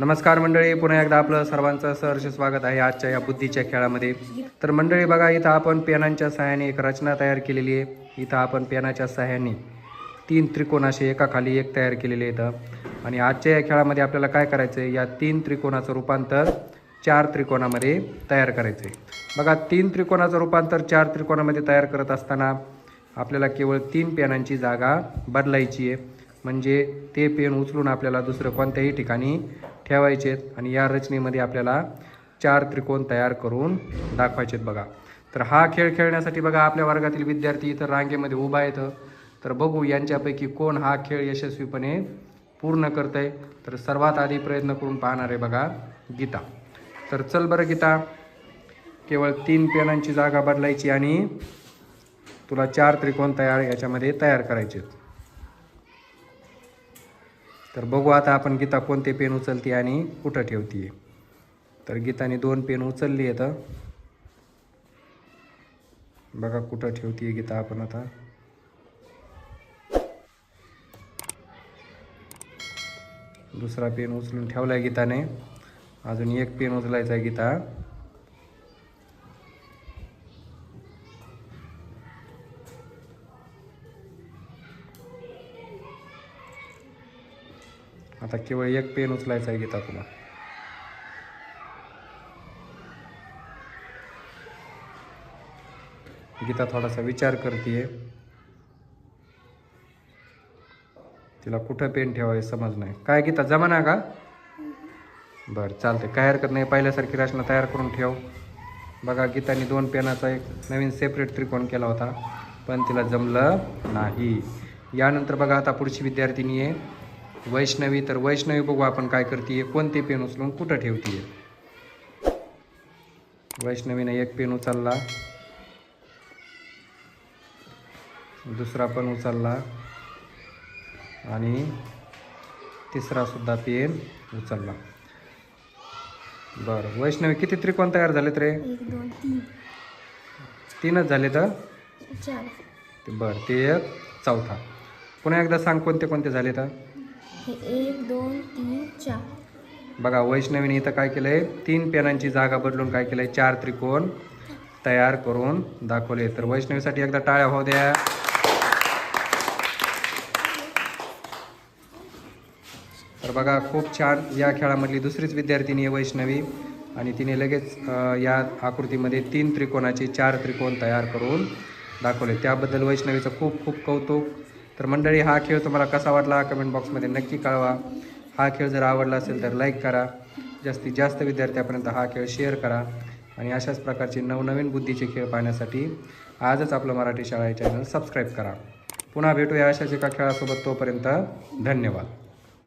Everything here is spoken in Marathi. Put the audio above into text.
नमस्कार मंडळी पुन्हा एकदा आपलं सर्वांचं सहर्ष स्वागत आहे आजच्या या बुद्धीच्या खेळामध्ये. तर मंडळी बघा इथं आपण पेनांच्या सहाय्याने एक रचना तयार केलेली आहे. इथं आपण पेनाच्या सहाय्याने तीन त्रिकोण असे एकाखाली एक तयार केलेले इथं. आणि आजच्या या खेळामध्ये आपल्याला काय करायचं आहे या तीन त्रिकोणाचं रूपांतर चार त्रिकोणामध्ये तयार करायचं आहे बघा तीन त्रिकोणाचं रूपांतर चार त्रिकोणामध्ये तयार करत असताना आपल्याला केवळ तीन पेनांची जागा बदलायची आहे. म्हणजे ते पेन उचलून आपल्याला दुसरं कोणत्याही ठिकाणी ठेवायचे आहेत. आणि या रचनेमध्ये आपल्याला चार त्रिकोण तयार करून दाखवायचे आहेत बघा. तर हा खेळ खेळण्यासाठी बघा आपल्या वर्गातील विद्यार्थी इथं रांगेमध्ये उभा येतं तर बघू यांच्यापैकी कोण हा खेळ यशस्वीपणे पूर्ण करत आहे तर सर्वात आधी प्रयत्न करून पाहणार आहे बघा गीता. तर चल बरं गीता. केवळ तीन पेनांची जागा बदलायची आणि तुला चार त्रिकोण तयार याच्यामध्ये तयार करायचे आहेत. तर बघू आता आपण गीता कोणते पेन उचलते आणि कुठं ठेवते तर गीताने दोन पेन उचलली आहेत. बघा कुठं ठेवते गीता आपण आता. दुसरा पेन उचलून ठेवला आहे गीताने. अजून एक पेन उचलायचा आहे गीता. आता केवळ एक पेन उचलायचा आहे गीता तुला गीता थोडासा विचार करते तिला कुठं पेन ठेवाय समज नाही. काय गीता जमाना का? बरं चालते काय हरकत नाही. पहिल्यासारखी रचना तयार करून ठेव. बघा गीताने दोन पेनाचा एक नवीन सेपरेट त्रिकोण केला होता पण तिला जमलं नाही. यानंतर बघा आता पुढची विद्यार्थिनी आहे वैष्णवी तर वैष्णवी बघू आपण काय करते कोणते पेन उचलून कुठं ठेवतीये? वैष्णवीने एक पेन उचलला. दुसरा पण उचलला. आणि तिसरा सुद्धा पेन उचलला. बरं वैष्णवी किती त्रिकोण तयार झालेत रे? तीनच झाले तर बरं ते एक चौथा. पुन्हा एकदा सांग कोणते कोणते झाले तर हे एक दोन तीन चार. बघा वैष्णवीने इथं काय केलंय? तीन पेनांची जागा बदलून काय केलंय? चार त्रिकोण तयार करून दाखवले. तर वैष्णवीसाठी एकदा टाळ्या होऊ द्या. तर बघा खूप छान. या खेळामधली दुसरीच विद्यार्थिनी आहे वैष्णवी. आणि तिने लगेच या आकृतीमध्ये तीन त्रिकोणाचे चार त्रिकोण तयार करून दाखवले. त्याबद्दल वैष्णवीचं खूप खूप कौतुक. तर मंडळी हा खेळ तुम्हाला कसा वाटला? कमेंट बॉक्समध्ये नक्की कळवा. हा खेळ जर आवडला असेल तर लाईक करा. जास्तीत जास्त विद्यार्थ्यापर्यंत हा खेळ शेअर करा. आणि अशाच प्रकारचे नवनवीन बुद्धीचे खेळ पाहण्यासाठी आजच आपलं मराठी शाळा चॅनल सबस्क्राईब करा. पुन्हा भेटूया अशाच एका खेळासोबत. तोपर्यंत धन्यवाद.